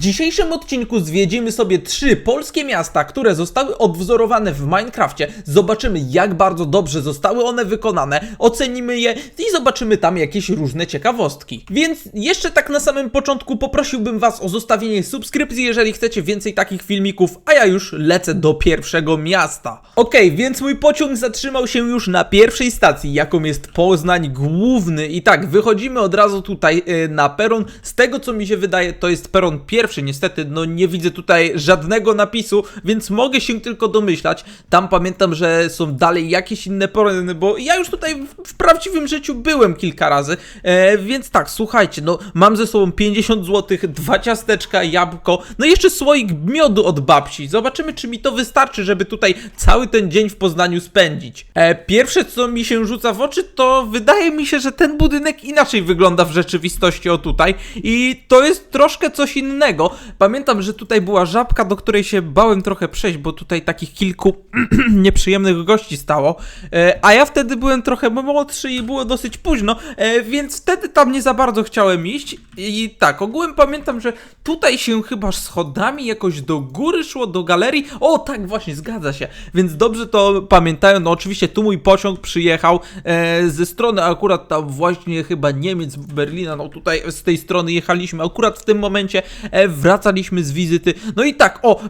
W dzisiejszym odcinku zwiedzimy sobie trzy polskie miasta, które zostały odwzorowane w Minecrafcie. Zobaczymy, jak bardzo dobrze zostały one wykonane, ocenimy je i zobaczymy tam jakieś różne ciekawostki. Więc jeszcze tak na samym początku poprosiłbym Was o zostawienie subskrypcji, jeżeli chcecie więcej takich filmików, a ja już lecę do pierwszego miasta. Okej, więc mój pociąg zatrzymał się już na pierwszej stacji, jaką jest Poznań Główny. I tak, wychodzimy od razu tutaj y, na peron. Z tego co mi się wydaje, to jest peron pierwszy. Niestety, no nie widzę tutaj żadnego napisu, więc mogę się tylko domyślać. Tam pamiętam, że są dalej jakieś inne perony, bo ja już tutaj w, w prawdziwym życiu byłem kilka razy. E, więc tak, słuchajcie, no mam ze sobą 50 zł, dwa ciasteczka, jabłko, no i jeszcze słoik miodu od babci. Zobaczymy, czy mi to wystarczy, żeby tutaj cały ten dzień w Poznaniu spędzić. E, pierwsze, co mi się rzuca w oczy, to wydaje mi się, że ten budynek inaczej wygląda w rzeczywistości o tutaj i to jest troszkę coś innego. Pamiętam, że tutaj była żabka, do której się bałem trochę przejść, bo tutaj takich kilku nieprzyjemnych gości stało, e, a ja wtedy byłem trochę młodszy i było dosyć późno, e, więc wtedy tam nie za bardzo chciałem iść. I tak, ogółem pamiętam, że tutaj się chyba schodami jakoś do góry szło, do galerii, o tak właśnie, zgadza się, więc dobrze to pamiętają, no oczywiście tu mój pociąg przyjechał e, ze strony akurat tam właśnie chyba Niemiec, Berlina, no tutaj z tej strony jechaliśmy, akurat w tym momencie wracaliśmy z wizyty, no i tak, o,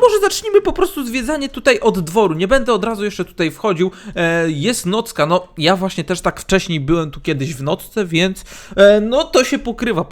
może zacznijmy po prostu zwiedzanie tutaj od dworu, nie będę od razu jeszcze tutaj wchodził, e, jest nocka, no ja właśnie też tak wcześniej byłem tu kiedyś w nocce, więc e, no to się pokrywa,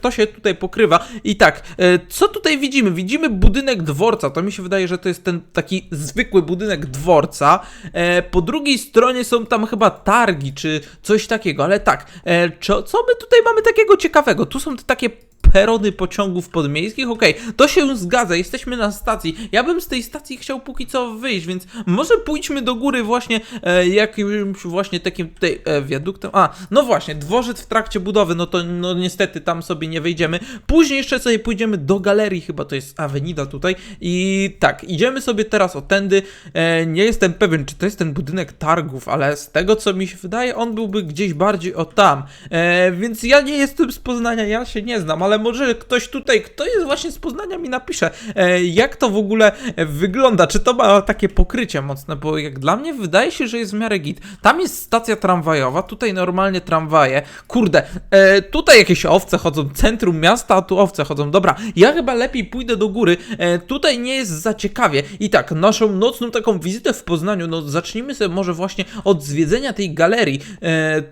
to się tutaj pokrywa. I tak, e, co tutaj widzimy? Widzimy budynek dworca, to mi się wydaje, że to jest ten taki zwykły budynek dworca, e, po drugiej stronie są tam chyba targi, czy coś takiego, ale tak, e, co, co my tutaj mamy takiego ciekawego? Tu są te takie perony pociągów podmiejskich? Okej, to się zgadza, jesteśmy na stacji. Ja bym z tej stacji chciał póki co wyjść, więc może pójdźmy do góry właśnie e, jakimś właśnie takim tutaj e, wiaduktem. A, no właśnie, dworzec w trakcie budowy, no to no niestety tam sobie nie wejdziemy. Później jeszcze sobie pójdziemy do galerii, chyba to jest Avenida tutaj i tak, idziemy sobie teraz o tędy. E, nie jestem pewien, czy to jest ten budynek targów, ale z tego co mi się wydaje, on byłby gdzieś bardziej o tam. E, więc ja nie jestem z Poznania, ja się nie znam, ale może ktoś tutaj, kto jest właśnie z Poznania mi napisze, e, jak to w ogóle wygląda, czy to ma takie pokrycie mocne, bo jak dla mnie wydaje się, że jest w miarę git. Tam jest stacja tramwajowa, tutaj normalnie tramwaje, kurde, e, tutaj jakieś owce chodzą, centrum miasta, a tu owce chodzą, dobra, ja chyba lepiej pójdę do góry, e, tutaj nie jest za ciekawie. I tak, naszą nocną taką wizytę w Poznaniu, no zacznijmy sobie może właśnie od zwiedzenia tej galerii,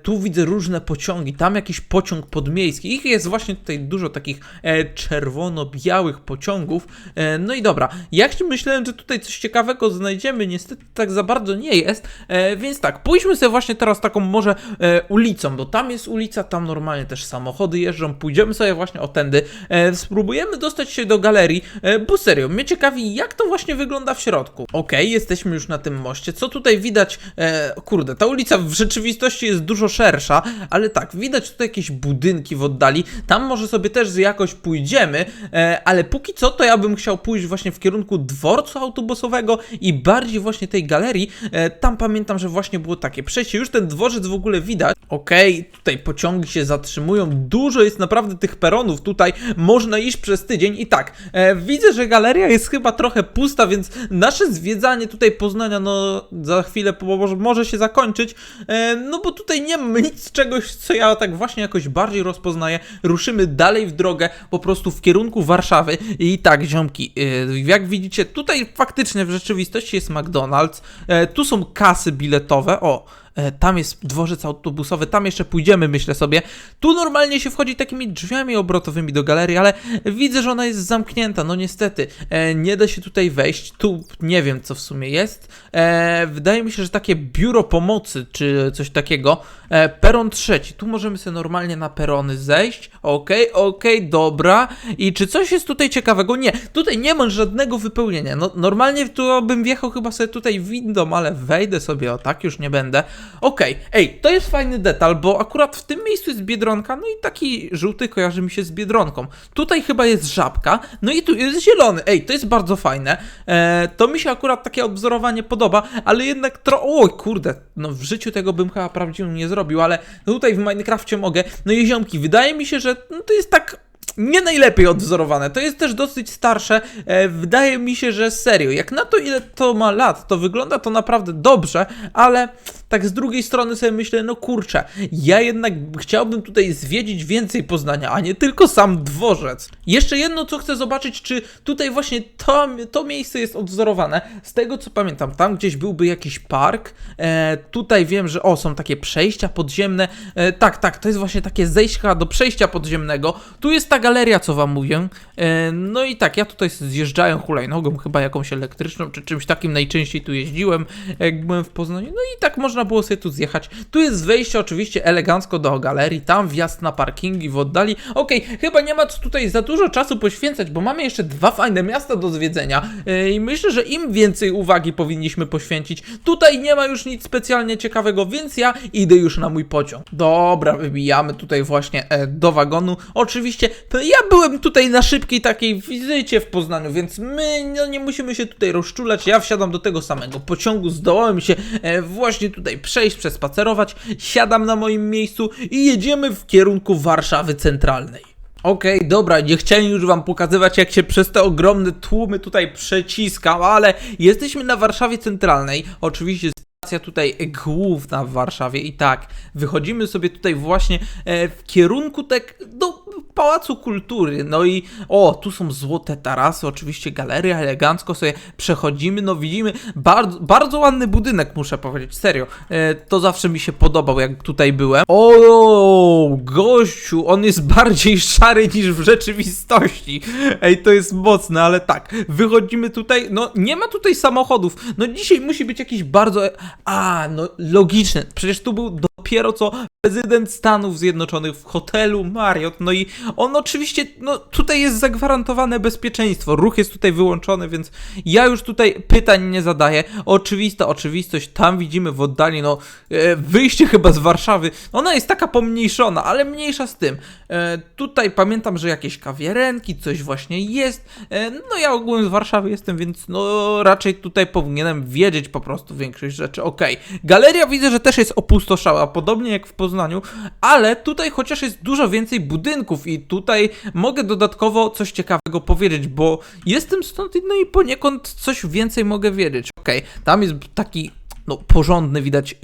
tu widzę różne pociągi, tam jakiś pociąg podmiejski, ich jest właśnie tutaj dużo takich e, czerwono-białych pociągów. E, no i dobra, ja myślałem, że tutaj coś ciekawego znajdziemy, niestety tak za bardzo nie jest, e, więc tak, pójdźmy sobie właśnie teraz taką może ulicą, bo tam jest ulica, tam normalnie też samochody jeżdżą, pójdziemy sobie właśnie o tędy, spróbujemy dostać się do galerii, bo serio, mnie ciekawi jak to właśnie wygląda w środku. Okej, jesteśmy już na tym moście, co tutaj widać, kurde, ta ulica w rzeczywistości jest dużo szersza, ale tak, widać tutaj jakieś budynki w oddali, tam może sobie też jakoś pójdziemy, e, ale póki co to ja bym chciał pójść właśnie w kierunku dworcu autobusowego i bardziej właśnie tej galerii. E, tam pamiętam, że właśnie było takie przejście, już ten dworzec w ogóle widać. Okej, tutaj pociągi się zatrzymują, dużo jest naprawdę tych peronów tutaj, można iść przez tydzień i tak, e, widzę, że galeria jest chyba trochę pusta, więc nasze zwiedzanie tutaj Poznania, no za chwilę może, się zakończyć, no bo tutaj nie ma nic czegoś, co ja tak właśnie jakoś bardziej rozpoznaję. Ruszymy dalej w drogę, po prostu w kierunku Warszawy. I tak, ziomki, yy, jak widzicie, tutaj faktycznie w rzeczywistości jest McDonald's, e, tu są kasy biletowe, o, tam jest dworzec autobusowy, tam jeszcze pójdziemy, myślę sobie. Tu normalnie się wchodzi takimi drzwiami obrotowymi do galerii, ale widzę, że ona jest zamknięta, no niestety, e, nie da się tutaj wejść, tu nie wiem, co w sumie jest. E, wydaje mi się, że takie biuro pomocy, czy coś takiego, e, peron trzeci, tu możemy sobie normalnie na perony zejść, okej, okej, dobra, i czy coś jest tutaj ciekawego? Nie, tutaj nie ma żadnego wypełnienia, no normalnie tu bym wjechał chyba sobie tutaj windą, ale wejdę sobie, o tak już nie będę. Okej, ej, to jest fajny detal, bo akurat w tym miejscu jest Biedronka, no i taki żółty kojarzy mi się z Biedronką. Tutaj chyba jest żabka, no i tu jest zielony, ej, to jest bardzo fajne. E, to mi się akurat takie odwzorowanie podoba, ale jednak tro... Oj, kurde, no w życiu tego bym chyba prawdziwie nie zrobił, ale tutaj w Minecrafcie mogę. No i ziomki, wydaje mi się, że no, to jest tak nie najlepiej odwzorowane. To jest też dosyć starsze. E, wydaje mi się, że serio, jak na to ile to ma lat, to wygląda to naprawdę dobrze, ale tak z drugiej strony sobie myślę, no kurczę, ja jednak chciałbym tutaj zwiedzić więcej Poznania, a nie tylko sam dworzec. Jeszcze jedno, co chcę zobaczyć, czy tutaj właśnie to, to miejsce jest odwzorowane. Z tego co pamiętam, tam gdzieś byłby jakiś park. E, tutaj wiem, że o, są takie przejścia podziemne. E, tak, tak, to jest właśnie takie zejścia do przejścia podziemnego. Tu jest ta galeria, co wam mówię. E, no i tak, ja tutaj zjeżdżałem hulajnogą, chyba jakąś elektryczną, czy czymś takim najczęściej tu jeździłem, jak byłem w Poznaniu. No i tak można było sobie tu zjechać. Tu jest wejście oczywiście elegancko do galerii, tam wjazd na parkingi w oddali. Okej, chyba nie ma tutaj za dużo czasu poświęcać, bo mamy jeszcze dwa fajne miasta do zwiedzenia e, i myślę, że im więcej uwagi powinniśmy poświęcić. Tutaj nie ma już nic specjalnie ciekawego, więc ja idę już na mój pociąg. Dobra, wybijamy tutaj właśnie e, do wagonu. Oczywiście ja byłem tutaj na szybkiej takiej wizycie w Poznaniu, więc my no, nie musimy się tutaj rozczulać. Ja wsiadam do tego samego pociągu, zdołałem się e, właśnie tutaj przejść, przespacerować. Siadam na moim miejscu i jedziemy w kierunku Warszawy Centralnej. Okej, dobra, nie chciałem już wam pokazywać, jak się przez te ogromne tłumy tutaj przeciskam, ale jesteśmy na Warszawie Centralnej. Oczywiście stacja tutaj główna w Warszawie i tak, wychodzimy sobie tutaj właśnie e, w kierunku tak do Pałacu Kultury, no i o, tu są złote tarasy, oczywiście galeria, elegancko sobie przechodzimy, no widzimy, bardzo, bardzo ładny budynek, muszę powiedzieć, serio, e, to zawsze mi się podobał, jak tutaj byłem. O, gościu, on jest bardziej szary niż w rzeczywistości, ej, to jest mocne, ale tak, wychodzimy tutaj, no nie ma tutaj samochodów, no dzisiaj musi być jakiś bardzo, a, no logiczne, przecież tu był dopiero co prezydent Stanów Zjednoczonych w hotelu Marriott, no i on oczywiście, no tutaj jest zagwarantowane bezpieczeństwo, ruch jest tutaj wyłączony, więc ja już tutaj pytań nie zadaję. Oczywista oczywistość, tam widzimy w oddali, no e, wyjście chyba z Warszawy, ona jest taka pomniejszona, ale mniejsza z tym. E, tutaj pamiętam, że jakieś kawiarenki, coś właśnie jest, e, no ja ogólnie z Warszawy jestem, więc no raczej tutaj powinienem wiedzieć po prostu większość rzeczy. Okej, galeria widzę, że też jest opustoszała, podobnie jak w Poznaniu, ale tutaj chociaż jest dużo więcej budynków i tutaj mogę dodatkowo coś ciekawego powiedzieć, bo jestem stąd no i poniekąd coś więcej mogę wiedzieć. Okej, tam jest taki no, porządny widać e,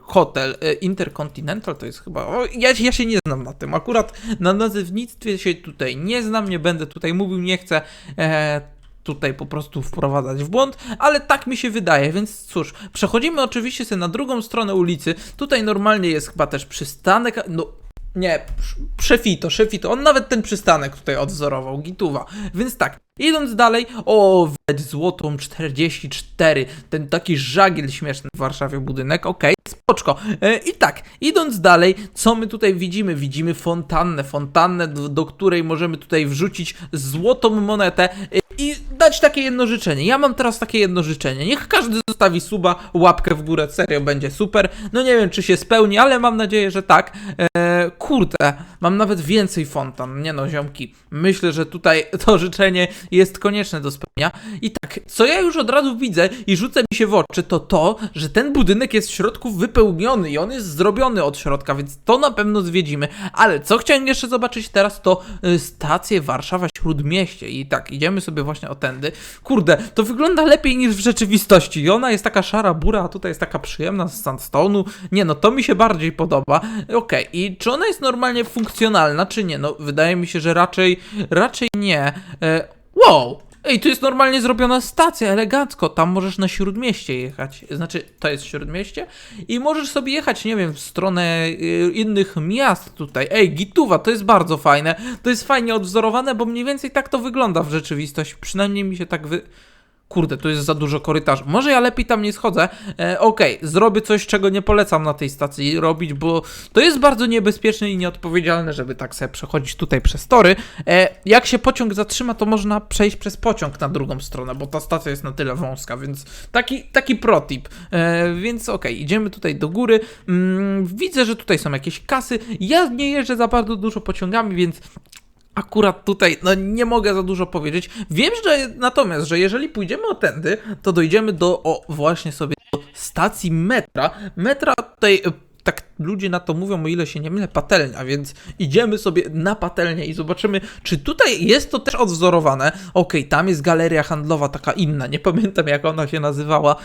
hotel e, Intercontinental to jest chyba. O, ja, ja się nie znam na tym. Akurat na nazewnictwie się tutaj nie znam, nie będę tutaj mówił, nie chcę. E, tutaj po prostu wprowadzać w błąd, ale tak mi się wydaje, więc cóż, przechodzimy oczywiście sobie na drugą stronę ulicy. Tutaj normalnie jest chyba też przystanek, no nie, Szefito, Szefito, on nawet ten przystanek tutaj odwzorował, Gituwa. Więc tak, idąc dalej, o, widać złotą 44, ten taki żagiel śmieszny w Warszawie budynek, okej, spoczko. E, I tak, idąc dalej, co my tutaj widzimy? Widzimy fontannę, fontannę, do, do której możemy tutaj wrzucić złotą monetę e, i dać takie jedno życzenie. Ja mam teraz takie jedno życzenie. Niech każdy zostawi suba, łapkę w górę, serio będzie super. No nie wiem, czy się spełni, ale mam nadzieję, że tak. E, kurde, mam nawet więcej fontan. Nie no, ziomki. Myślę, że tutaj to życzenie jest konieczne do spełnienia. I tak, co ja już od razu widzę i rzuca mi się w oczy, to to, że ten budynek jest w środku wypełniony i on jest zrobiony od środka, więc to na pewno zwiedzimy. Ale co chciałem jeszcze zobaczyć teraz, to y, stację Warszawa Śródmieście. I tak, idziemy sobie właśnie o tędy. Kurde, to wygląda lepiej niż w rzeczywistości. I ona jest taka szara bura, a tutaj jest taka przyjemna z sandstone'u. Nie no, to mi się bardziej podoba. Okej, i czy ona jest normalnie funkcjonalna, czy nie? No, wydaje mi się, że raczej, raczej nie. E, wow! Ej, tu jest normalnie zrobiona stacja, elegancko. Tam możesz na śródmieście jechać. Znaczy, to jest śródmieście. I możesz sobie jechać, nie wiem, w stronę y, innych miast tutaj. Ej, Gituwa, to jest bardzo fajne. To jest fajnie odwzorowane, bo mniej więcej tak to wygląda w rzeczywistości. Przynajmniej mi się tak wy. Kurde, tu jest za dużo korytarzy. Może ja lepiej tam nie schodzę. E, Okej, zrobię coś, czego nie polecam na tej stacji robić, bo to jest bardzo niebezpieczne i nieodpowiedzialne, żeby tak sobie przechodzić tutaj przez tory. E, jak się pociąg zatrzyma, to można przejść przez pociąg na drugą stronę, bo ta stacja jest na tyle wąska, więc taki, taki protip. E, więc okej, idziemy tutaj do góry. Mm, widzę, że tutaj są jakieś kasy. Ja nie jeżdżę za bardzo dużo pociągami, więc Akurat tutaj no, nie mogę za dużo powiedzieć. Wiem, że natomiast, że jeżeli pójdziemy o tędy, to dojdziemy do o, właśnie sobie do stacji metra. Metra tutaj e, tak ludzie na to mówią, o ile się nie mylę, patelnia, więc idziemy sobie na patelnię i zobaczymy, czy tutaj jest to też odwzorowane. Okej, tam jest galeria handlowa, taka inna, nie pamiętam jak ona się nazywała.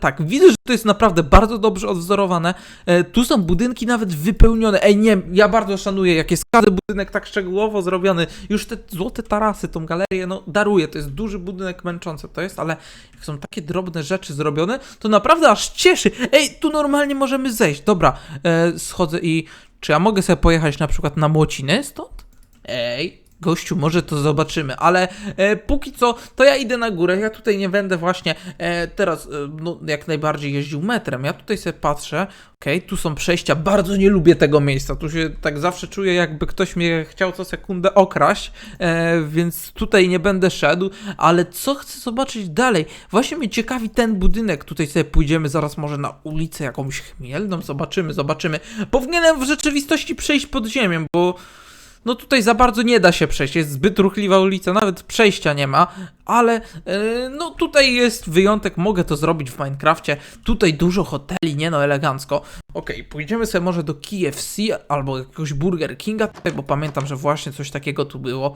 Tak, widzę, że to jest naprawdę bardzo dobrze odwzorowane. E, tu są budynki nawet wypełnione. Ej, nie, ja bardzo szanuję, jak jest każdy budynek tak szczegółowo zrobiony. Już te złote tarasy, tą galerię, no daruję. To jest duży budynek męczący, to jest, ale jak są takie drobne rzeczy zrobione, to naprawdę aż cieszy. Ej, tu normalnie możemy zejść. Dobra, e, schodzę i. Czy ja mogę sobie pojechać na przykład na Młociny stąd? Ej, Gościu, może to zobaczymy, ale e, póki co, to ja idę na górę. Ja tutaj nie będę właśnie e, teraz, e, no, jak najbardziej jeździł metrem. Ja tutaj sobie patrzę, okej, tu są przejścia. Bardzo nie lubię tego miejsca. Tu się tak zawsze czuję, jakby ktoś mnie chciał co sekundę okraść, e, więc tutaj nie będę szedł. Ale co chcę zobaczyć dalej? Właśnie mnie ciekawi ten budynek. Tutaj sobie pójdziemy zaraz może na ulicę jakąś chmielną. Zobaczymy, zobaczymy. Powinienem w rzeczywistości przejść pod ziemią, bo. No tutaj za bardzo nie da się przejść, jest zbyt ruchliwa ulica, nawet przejścia nie ma, ale e, no tutaj jest wyjątek, mogę to zrobić w Minecrafcie. Tutaj dużo hoteli, nie no, elegancko. Okej, pójdziemy sobie może do KFC albo jakiegoś Burger Kinga, bo pamiętam, że właśnie coś takiego tu było.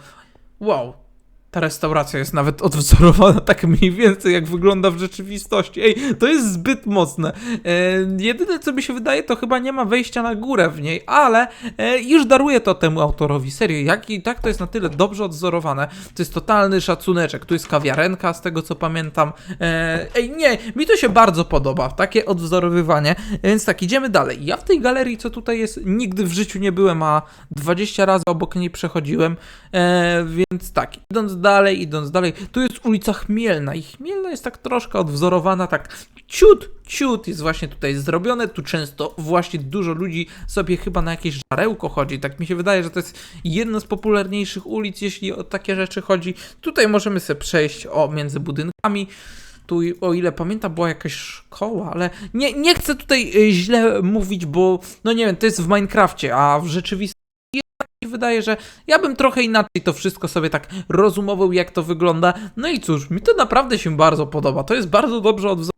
Wow. Ta restauracja jest nawet odwzorowana tak mniej więcej, jak wygląda w rzeczywistości. Ej, to jest zbyt mocne. E, jedyne, co mi się wydaje, to chyba nie ma wejścia na górę w niej, ale e, już daruję to temu autorowi. Serio, jak i tak to jest na tyle dobrze odwzorowane. To jest totalny szacuneczek. Tu jest kawiarenka, z tego co pamiętam. E, ej, nie, mi to się bardzo podoba, takie odwzorowywanie. Więc tak, idziemy dalej. Ja w tej galerii, co tutaj jest, nigdy w życiu nie byłem, a 20 razy obok niej przechodziłem. E, więc tak, idąc dalej, idąc dalej, tu jest ulica Chmielna i Chmielna jest tak troszkę odwzorowana, tak ciut, ciut jest właśnie tutaj zrobione, tu często właśnie dużo ludzi sobie chyba na jakieś żarełko chodzi, tak mi się wydaje, że to jest jedna z popularniejszych ulic, jeśli o takie rzeczy chodzi. Tutaj możemy sobie przejść o między budynkami, tu, o ile pamiętam, była jakaś szkoła, ale nie, nie chcę tutaj y, źle mówić, bo no nie wiem, to jest w Minecrafcie, a w rzeczywistości wydaje, że ja bym trochę inaczej to wszystko sobie tak rozumował, jak to wygląda. No i cóż, mi to naprawdę się bardzo podoba. To jest bardzo dobrze odwzorowane.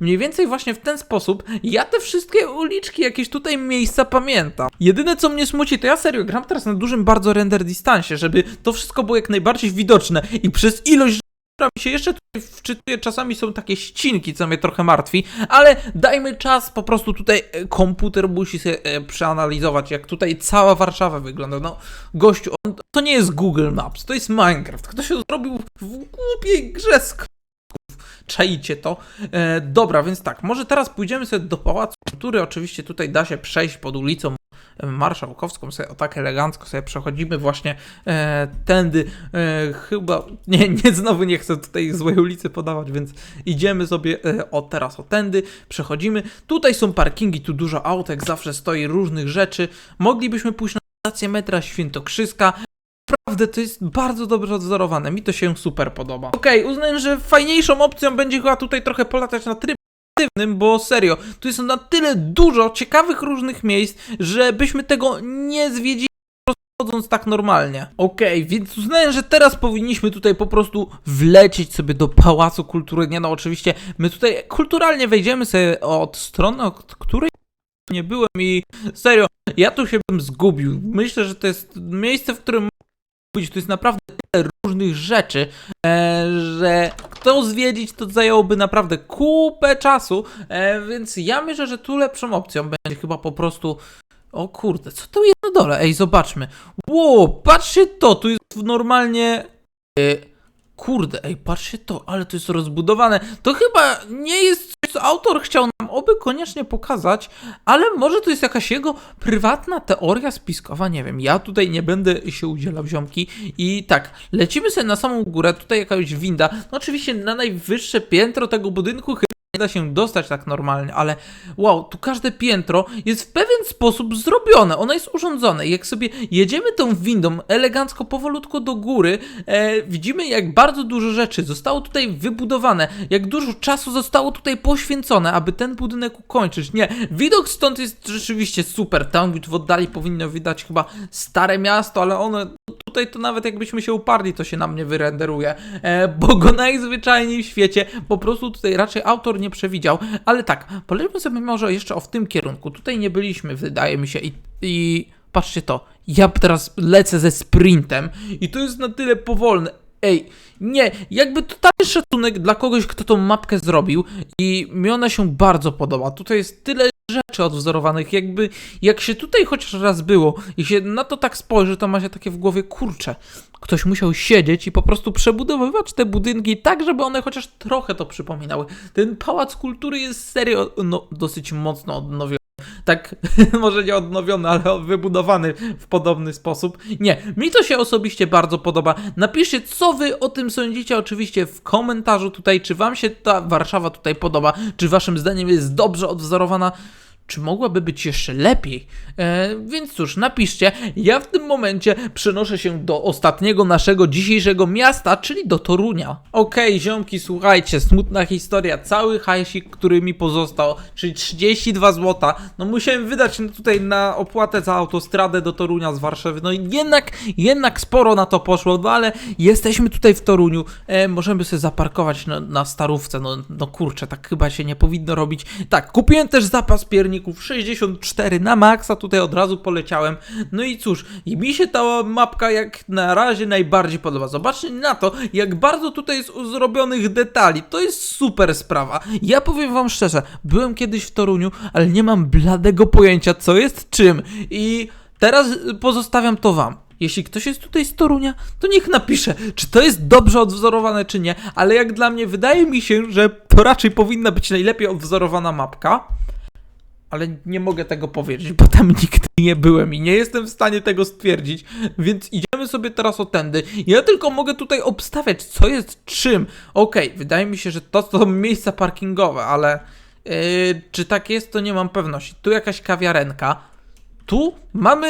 Mniej więcej właśnie w ten sposób ja te wszystkie uliczki, jakieś tutaj miejsca pamiętam. Jedyne co mnie smuci, to ja serio gram teraz na dużym bardzo render dystansie, żeby to wszystko było jak najbardziej widoczne i przez ilość która mi się jeszcze tutaj wczytuje, czasami są takie ścinki, co mnie trochę martwi, ale dajmy czas, po prostu tutaj e, komputer musi sobie e, przeanalizować, jak tutaj cała Warszawa wygląda. No, gościu, on, to nie jest Google Maps, to jest Minecraft. Kto się zrobił w głupiej grze z. Czaicie to? E, dobra, więc tak, może teraz pójdziemy sobie do Pałacu Kultury, oczywiście tutaj da się przejść pod ulicą Marszałkowską, sobie o tak elegancko sobie przechodzimy właśnie e, tędy, e, chyba, nie, nie, znowu nie chcę tutaj złej ulicy podawać, więc idziemy sobie e, o teraz o tędy, przechodzimy, tutaj są parkingi, tu dużo autek, zawsze stoi różnych rzeczy, moglibyśmy pójść na stację metra Świętokrzyska, Naprawdę to jest bardzo dobrze odzorowane, mi to się super podoba. Okej, uznałem, że fajniejszą opcją będzie chyba tutaj trochę polatać na tryb bo serio, tu jest na tyle dużo ciekawych różnych miejsc, że byśmy tego nie zwiedzili chodząc tak normalnie. Okej, więc uznałem, że teraz powinniśmy tutaj po prostu wlecieć sobie do Pałacu Kultury. Nie no, oczywiście my tutaj kulturalnie wejdziemy sobie od strony, od której nie byłem i serio, ja tu się bym zgubił. Myślę, że to jest miejsce, w którym być. Tu jest naprawdę tyle różnych rzeczy, e, że kto zwiedzić, to zajęłoby naprawdę kupę czasu, e, więc ja myślę, że tu lepszą opcją będzie chyba po prostu... O kurde, co to jest na dole? Ej, zobaczmy. Wow, patrzcie to, tu jest normalnie... E, Kurde, ej, patrzcie to, ale to jest rozbudowane. To chyba nie jest co autor chciał nam oby koniecznie pokazać, ale może to jest jakaś jego prywatna teoria spiskowa, nie wiem. Ja tutaj nie będę się udzielał ziomki i tak, lecimy sobie na samą górę, tutaj jakaś winda. No oczywiście na najwyższe piętro tego budynku chyba nie da się dostać tak normalnie, ale wow, tu każde piętro jest w pewien sposób zrobione, ono jest urządzone. Jak sobie jedziemy tą windą elegancko, powolutku do góry, e, widzimy jak bardzo dużo rzeczy zostało tutaj wybudowane, jak dużo czasu zostało tutaj poświęcone, aby ten budynek ukończyć. Nie, widok stąd jest rzeczywiście super, tam w oddali powinno widać chyba stare miasto, ale tutaj tutaj to nawet jakbyśmy się uparli, to się nam nie wyrenderuje, e, bo go najzwyczajniej w świecie po prostu tutaj raczej autor nie przewidział, ale tak, polećmy sobie może jeszcze o w tym kierunku, tutaj nie byliśmy, wydaje mi się i, i patrzcie to, ja teraz lecę ze sprintem i to jest na tyle powolne, Ej, nie, jakby totalny szacunek dla kogoś, kto tą mapkę zrobił i mi ona się bardzo podoba. Tutaj jest tyle rzeczy odwzorowanych, jakby jak się tutaj chociaż raz było i się na to tak spojrzy, to ma się takie w głowie, kurczę, ktoś musiał siedzieć i po prostu przebudowywać te budynki tak, żeby one chociaż trochę to przypominały. Ten pałac kultury jest serio no, dosyć mocno odnowiony tak może nie odnowiony, ale wybudowany w podobny sposób. Nie, mi to się osobiście bardzo podoba. Napiszcie, co wy o tym sądzicie, oczywiście w komentarzu tutaj, czy wam się ta Warszawa tutaj podoba, czy waszym zdaniem jest dobrze odwzorowana czy mogłaby być jeszcze lepiej? E, więc cóż, napiszcie. Ja w tym momencie przenoszę się do ostatniego naszego dzisiejszego miasta, czyli do Torunia. Okej, ziomki, słuchajcie, smutna historia. Cały hajsik, który mi pozostał, czyli 32 zł. No musiałem wydać tutaj na opłatę za autostradę do Torunia z Warszawy. No jednak, jednak sporo na to poszło, no ale jesteśmy tutaj w Toruniu. E, możemy sobie zaparkować na, na starówce. No, no kurczę, tak chyba się nie powinno robić. Tak, kupiłem też zapas pierników 64 na maksa, tutaj od razu poleciałem. No i cóż, mi się ta mapka jak na razie najbardziej podoba. Zobaczcie na to, jak bardzo tutaj jest zrobionych detali. To jest super sprawa. Ja powiem wam szczerze, byłem kiedyś w Toruniu, ale nie mam bladego pojęcia, co jest czym. I teraz pozostawiam to wam. Jeśli ktoś jest tutaj z Torunia, to niech napisze, czy to jest dobrze odwzorowane, czy nie, ale jak dla mnie wydaje mi się, że to raczej powinna być najlepiej odwzorowana mapka ale nie mogę tego powiedzieć, bo tam nigdy nie byłem i nie jestem w stanie tego stwierdzić, więc idziemy sobie teraz o tędy. Ja tylko mogę tutaj obstawiać, co jest czym. Okej, wydaje mi się, że to są miejsca parkingowe, ale yy, czy tak jest, to nie mam pewności. Tu jakaś kawiarenka. Tu mamy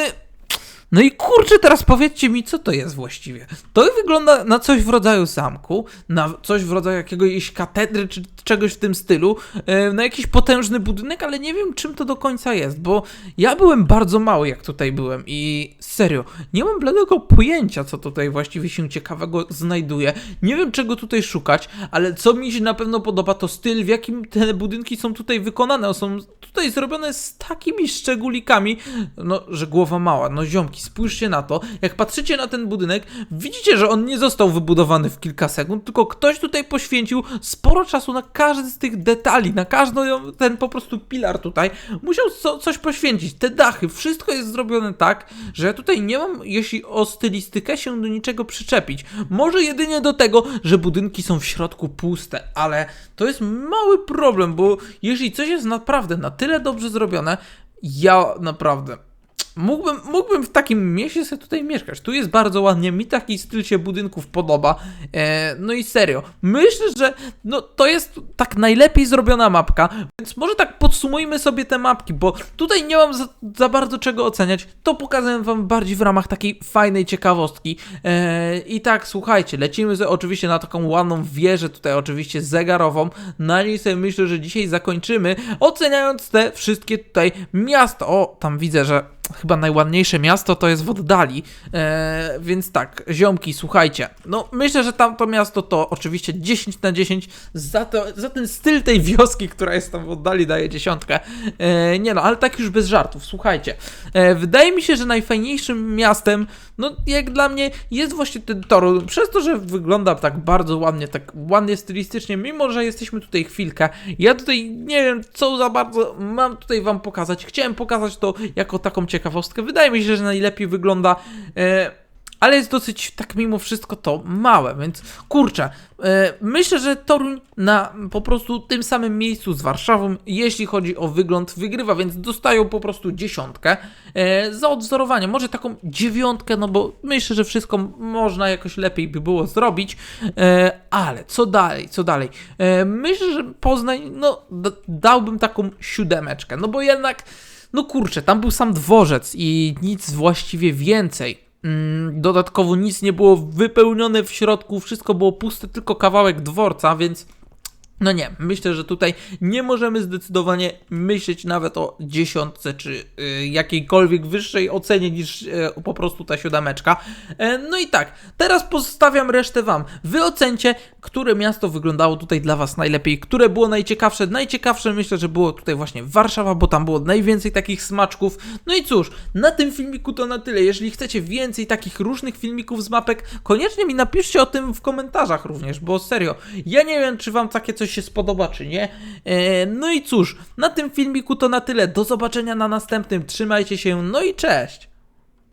no i kurczę, teraz powiedzcie mi, co to jest właściwie. To wygląda na coś w rodzaju zamku, na coś w rodzaju jakiegoś katedry czy czegoś w tym stylu, e, na jakiś potężny budynek, ale nie wiem czym to do końca jest, bo ja byłem bardzo mały jak tutaj byłem i serio, nie mam bladego pojęcia, co tutaj właściwie się ciekawego znajduje. Nie wiem czego tutaj szukać, ale co mi się na pewno podoba to styl, w jakim te budynki są tutaj wykonane. Są tutaj zrobione z takimi szczególikami, no, że głowa mała, no ziomki, spójrzcie na to, jak patrzycie na ten budynek, widzicie, że on nie został wybudowany w kilka sekund, tylko ktoś tutaj poświęcił sporo czasu na każdy z tych detali, na każdy ten po prostu pilar tutaj, musiał co, coś poświęcić, te dachy, wszystko jest zrobione tak, że ja tutaj nie mam, jeśli o stylistykę się do niczego przyczepić, może jedynie do tego, że budynki są w środku puste, ale to jest mały problem, bo jeśli coś jest naprawdę na tyle dobrze zrobione, ja naprawdę mógłbym, mógłbym w takim mieście sobie tutaj mieszkać. Tu jest bardzo ładnie, mi taki styl się budynków podoba. E, no i serio, myślę, że no, to jest tak najlepiej zrobiona mapka, więc może tak podsumujmy sobie te mapki, bo tutaj nie mam za, za bardzo czego oceniać. To pokazałem wam bardziej w ramach takiej fajnej ciekawostki. E, I tak, słuchajcie, lecimy sobie oczywiście na taką ładną wieżę tutaj oczywiście zegarową. Na niej sobie myślę, że dzisiaj zakończymy, oceniając te wszystkie tutaj miasta. O, tam widzę, że chyba najładniejsze miasto to jest w oddali, e, więc tak, ziomki, słuchajcie, no myślę, że tamto miasto to oczywiście 10 na 10 za, to, za ten styl tej wioski, która jest tam w oddali daje dziesiątkę, e, nie no, ale tak już bez żartów, słuchajcie, e, wydaje mi się, że najfajniejszym miastem, no jak dla mnie jest właśnie ten Torun, przez to, że wygląda tak bardzo ładnie, tak ładnie stylistycznie, mimo, że jesteśmy tutaj chwilkę, ja tutaj nie wiem, co za bardzo mam tutaj wam pokazać, chciałem pokazać to jako taką ciekawostkę, ciekawostkę. Wydaje mi się, że najlepiej wygląda. E, ale jest dosyć tak mimo wszystko to małe, więc kurczę, e, myślę, że Toruń na po prostu tym samym miejscu z Warszawą, jeśli chodzi o wygląd, wygrywa, więc dostają po prostu dziesiątkę e, za odwzorowanie, może taką dziewiątkę, no bo myślę, że wszystko można jakoś lepiej by było zrobić, ale co dalej, co dalej? Myślę, że Poznań, no dałbym taką siódemeczkę, no bo jednak no kurczę, tam był sam dworzec i nic właściwie więcej. Mm, dodatkowo nic nie było wypełnione w środku, wszystko było puste, tylko kawałek dworca, więc No nie, myślę, że tutaj nie możemy zdecydowanie myśleć nawet o dziesiątce czy y, jakiejkolwiek wyższej ocenie niż y, po prostu ta siódemeczka. E, no i tak, teraz pozostawiam resztę Wam. Wy ocencie, które miasto wyglądało tutaj dla Was najlepiej, które było najciekawsze. Najciekawsze myślę, że było tutaj właśnie Warszawa, bo tam było najwięcej takich smaczków. No i cóż, na tym filmiku to na tyle. Jeżeli chcecie więcej takich różnych filmików z mapek, koniecznie mi napiszcie o tym w komentarzach również, bo serio, ja nie wiem, czy Wam takie coś się spodoba, czy nie. E, no i cóż, na tym filmiku to na tyle. Do zobaczenia na następnym. Trzymajcie się, no i cześć!